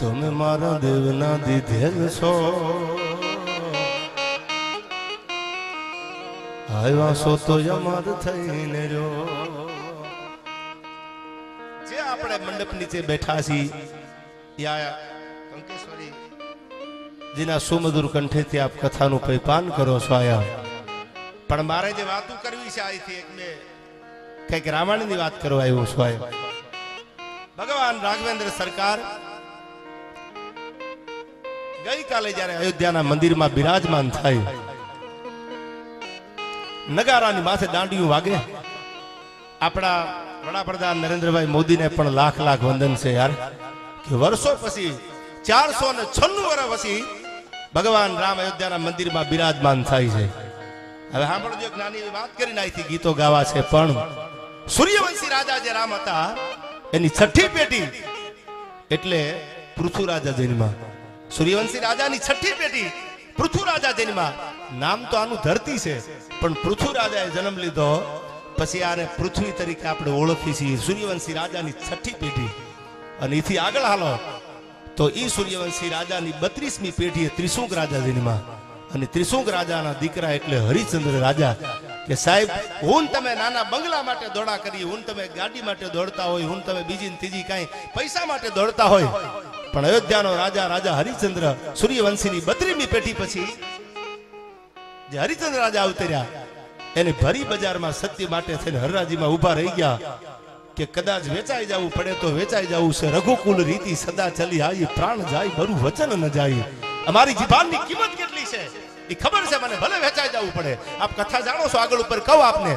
તમે મારા દેવના દીધેલ છો. આવ્યા છો તો અમાર થઈને જો જે આપણે મંડપ નીચે બેઠા છીએ કંકેશ્વરી જેના સુમધુર કંઠેથી આપ કથાનું પૈપાન કરો છો આયા. પણ મારે જે વાતો કરવી છે આઈથી એક બે, કંઈક રામાયણની વાત કરવા આવ્યો છું આયા. ભગવાન રાઘવેન્દ્ર સરકાર ગઈકાલે જ્યારે અયોધ્યાના મંદિરમાં બિરાજમાન થાય, નગારાની માથે દાંડિયું વાગે, આપણા વડાપ્રધાન નરેન્દ્રભાઈ મોદીને પણ લાખ લાખ વંદન છે યાર, કે વર્ષો પછી, ચારસો ને છન્નું વર્ષ પછી ભગવાન રામ અયોધ્યાના મંદિરમાં બિરાજમાન થાય છે. હવે સાંભળજો એક નાની એવી વાત કરીને અહીંથી ગીતો ગાવા છે, પણ સૂર્યવંશી રાજા જે રામ હતા, એની છઠ્ઠી પેઢી એટલે પૃથ્વીરાજા જન્મા. સૂર્યવંશી રાજાની છઠ્ઠી પેઢી પૃથ્વીરાજા માં નામ તો આનું ધરતી છે, પણ પૃથ્વીરાજાએ જન્મ લીધો. પછી આને પૃથ્વી તરીકે આપણે ઓળખી છીએ સૂર્યવંશી રાજાની છઠ્ઠી પેઢી. અને એથી આગળ હાલો. તો એ સૂર્યવંશી રાજાની બત્રીસમી પેઢીએ ત્રિશુંક રાજા જન્મા. અને ત્રિશુંક રાજાના દીકરા એટલે હરિચંદ્ર રાજા. કે સાહેબ હું તમે નાના બંગલા માટે દોડા કરી હું તમે ગાડી માટે દોડતા હોય હું તમે બીજી ત્રીજી કાંઈ પૈસા માટે દોડતા હોય. પણ અયોધ્યાનો રાજા રાજા હરિચંદ્ર સૂર્યવંશીની બત્રીમી પેઢી પછી જે હરિચંદ્ર રાજા અવતર્યા, એને ભરી બજારમાં સત્ય માટે થઈને હરરાજીમાં ઊભા રહી ગયા કે કદાચ વેચાઈ જવું પડે તો વેચાઈ જવું છે. રઘુકુલ રીતિ સદા ચલી આવી પ્રાણ જાય મારું વચન ન જાય. અમારી જીભાનની કિંમત કેટલી છે? એ ખબર છે મને, ભલે વેચાઈ જવું પડે. આપ કથા જાણો છો આગળ ઉપર, કહું આપને.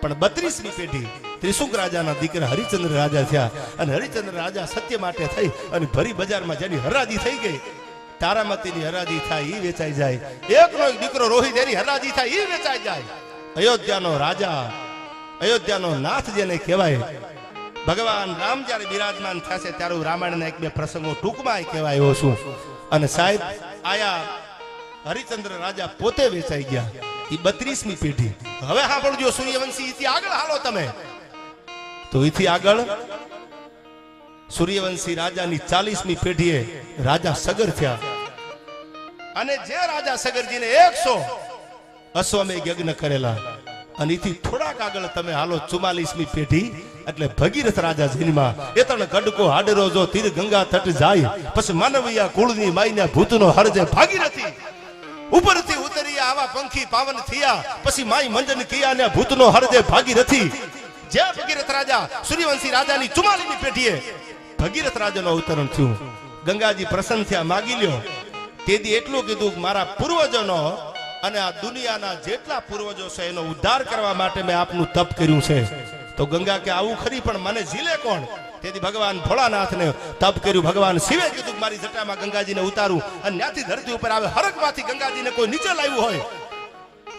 પણ બત્રીસમી પેઢી ત્રિશુંક રાજાના દીકરા હરિચંદ્ર રાજા થયા અને હરિચંદ્ર રાજા સત્ય માટે થઈ અને ભરી બજારમાં જેની હરાજી થઈ ગઈ. તારામતીની હરાજી થાય એ વેચાઈ જાય. એકનો એક દીકરો રોહિત, એની હરાજી થાય એ વેચાઈ જાય. અયોધ્યાનો રાજા, અયોધ્યાનો નાથ જેને કહેવાય, ભગવાન રામ જ્યારે બિરાજમાન થશે ત્યારે હું રામાયણના એક બે પ્રસંગો ટૂંકમાં કહેવાયો છું. અને સાહેબ, આયા હરિચંદ્ર રાજા પોતે વેચાઈ ગયા એ બત્રીસમી પેઢી. હવે સાંભળજો, સૂર્યવંશી આગળ હાલો તમે. તો એથી આગળ સૂર્યવંશી રાજાની ચાલીસમી પેઢીએ રાજા સગર થયા. અને જે રાજા સગરજીને એકસો અશ્વમેઘ યજ્ઞ કરેલા, અને એથી થોડાક આગળ તમે હાલો ચુમાલીસમી પેઢી, એટલે ભગીરથ રાજા જન્મા એ તણ ગડકો હાડરો જો તીર ગંગા તટ જાય, પછી માનવીયા કુળની માઈના ભૂતનો હરજે ભાગીરથી ઉપરથી ઉતરી આવા પંખી પાવન થયા, પછી માઈ મંજન કિયા ને ભૂતનો હરજે ભાગીરથી જે ભગીરથ રાજા. સૂર્યવંશી રાજાની ચુમાલીની પેઢીએ ભગીરથ રાજાનો અવતરણ થયું. ગંગાજી પ્રસન્ન થયા, માગી લ્યો. તેથી એટલું કીધું મારા પૂર્વજોનો અને આ દુનિયાના જેટલા પૂર્વજો છે, એનો ઉદ્ધાર કરવા માટે મેં આપનું તપ કર્યું છે. તો ગંગા કે આવું ખરી, પણ મને ઝીલે કોણ? તેથી ભગવાન ભોળાનાથને તપ કર્યું. ભગવાન શિવે કીધું મારી જટામાં ગંગાજીને ઉતારું અને ત્યાંથી ધરતી ઉપર આવે. હરકમાંથી ગંગાજીને કોઈ નીચે લાવ્યું હોય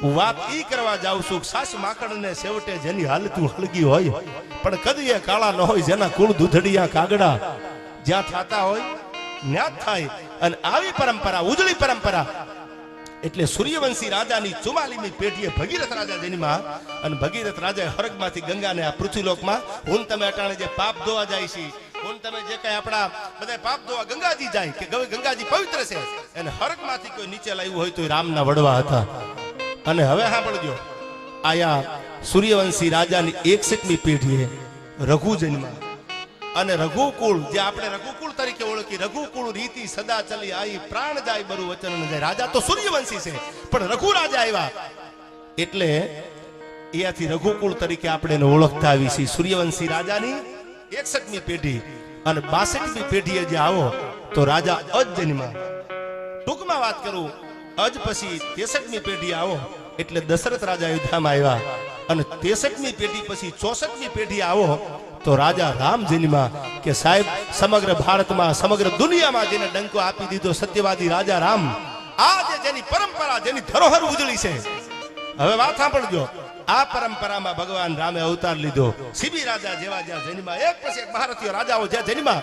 વાત ઈ કરવા જાઉં છું સાસ માખણને છેવટે જેની હાલતું હળગી હોય. પણ કદી એ કાળા ન હોય જેના કુળ દૂધડિયા કાગડા જ્યાં થતા હોય ન્યા થાય અને આવી પરંપરા, ઉજળી પરંપરા. એટલે સૂર્યવંશી રાજાની ચુમાલીમી પેઢીએ ભગીરથ રાજા જન્મા અને ભગીરથ રાજાએ હરગમાંથી ગંગાને આ પૃથ્વીલોકમાં હું તમે અટાણે જે પાપ ધોવા જાય છે હું તમે જે કઈ આપણા બધા પાપ ધોવા ગંગાજી જાય, કે ગંગાજી પવિત્ર છે. અને હરગમાંથી કોઈ નીચે લાવ્યું હોય તો રામના વડવા હતા. અને હવે સાંભળજો. આયા સૂર્યવંશી રાજાની એકસઠમી પેઢીએ રઘુ જન્મા અને રઘુકુળ, જે આપણે રઘુકુળ તરીકે ઓળખી, રઘુકુળ રીતિ સદા ચલી આવી પ્રાણ જાય બરું વચન જાય. રાજા તો સૂર્યવંશી છે, પણ રઘુ રાજા આવ્યા. એટલે એયાથી રઘુકુળ તરીકે આપણે એને ઓળખતા આવી છીએ. સૂર્યવંશી રાજાની એકસઠમી પેઢી અને બાસઠમી પેઢીએ જે આવો, તો રાજા અજન્મા ટૂંકમાં વાત કરું અજ પછી તેસઠમી પેઢી આવો. એટલે દશરથ રાજા અયોધ્યામાં આવ્યા. અને તેસઠમી પેઢી પછી ચોસઠમી પેઢી આવો, તો રાજા રામ કે સાહેબ, સમગ્ર ભારતમાં, સમગ્ર દુનિયામાં જેને ડંકો આપી દીધો સત્યવાદી રાજા રામ, આ જે જેની પરંપરા, જેની ધરોહર ઉજળી છે. હવે વાત સાંભળજો. આ પરંપરામાં ભગવાન રામે અવતાર લીધો. સીબી રાજા જેવા જ્યાં જન્મા, એક પછી એક ભારતીય રાજાઓ જ્યાં જન્મા